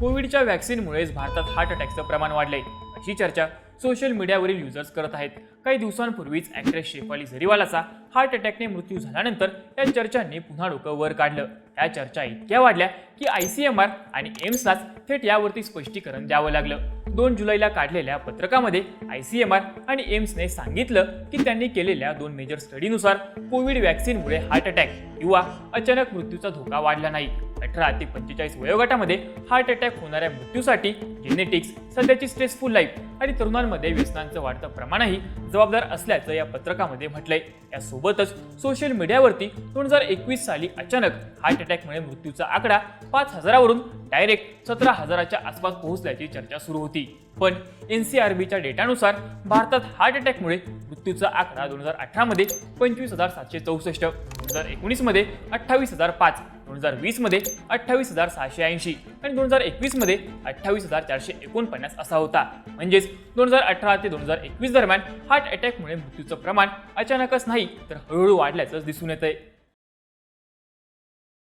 कोविडच्या व्हॅक्सिनमुळेच भारतात हार्ट अटॅकचं प्रमाण वाढलंय. अशी चर्चा सोशल मीडियावरील युजर्स करत आहेत. काही दिवसांपूर्वीच ॲक्ट्रेस शेफाली झरीवालाचा हार्ट अटॅकने मृत्यू झाल्यानंतर या चर्चांनी पुन्हा डोकं वर काढलं. या चर्चा इतक्या वाढल्या की आय सी एम आर आणि एम्सलाच थेट यावरती स्पष्टीकरण द्यावं लागलं. दोन जुलैला काढलेल्या पत्रकामध्ये आय सी एम आर आणि एम्सने सांगितलं की त्यांनी केलेल्या दोन मेजर स्टडीनुसार कोविड व्हॅक्सिनमुळे हार्ट अटॅक किंवा अचानक मृत्यूचा धोका वाढला नाही. अठरा ते पंचेचाळीस वयोगटामध्ये हार्ट अटॅक होणाऱ्या मृत्यूसाठी जेनेटिक्स सध्याची स्ट्रेसफुल लाईफ आणि तरुणांमध्ये व्यसनांचं वाढतं प्रमाणही जबाबदार असल्याचं या पत्रकामध्ये म्हटलंय. यासोबतच सोशल मीडियावरती दोन हजार एकवीस साली अचानक हार्ट अटॅकमुळे मृत्यूचा आकडा पाच हजारावरून डायरेक्ट सतरा हजाराच्या आसपास पोहोचल्याची चर्चा सुरू होती. पण एन सी आर बीच्या डेटानुसार भारतात हार्ट अटॅकमुळे मृत्यूचा आकडा दोन हजार अठरामध्ये पंचवीस हजार सातशे चौसष्ट हजार एकोणीसमध्ये अठ्ठावीस हजार पाच दोन हजार वीसमध्ये अठ्ठावीस हजार सहाशे ऐंशी आणि दोन हजार एकवीसमध्ये अठ्ठावीस हजार चारशे एकोणपन्नास असा होता. म्हणजेच दोन हजार अठरा ते दोन हजार एकवीस दरम्यान हार्ट अटॅकमुळे मृत्यूचं प्रमाण अचानकच नाही तर हळूहळू वाढल्याचंच दिसून येतंय.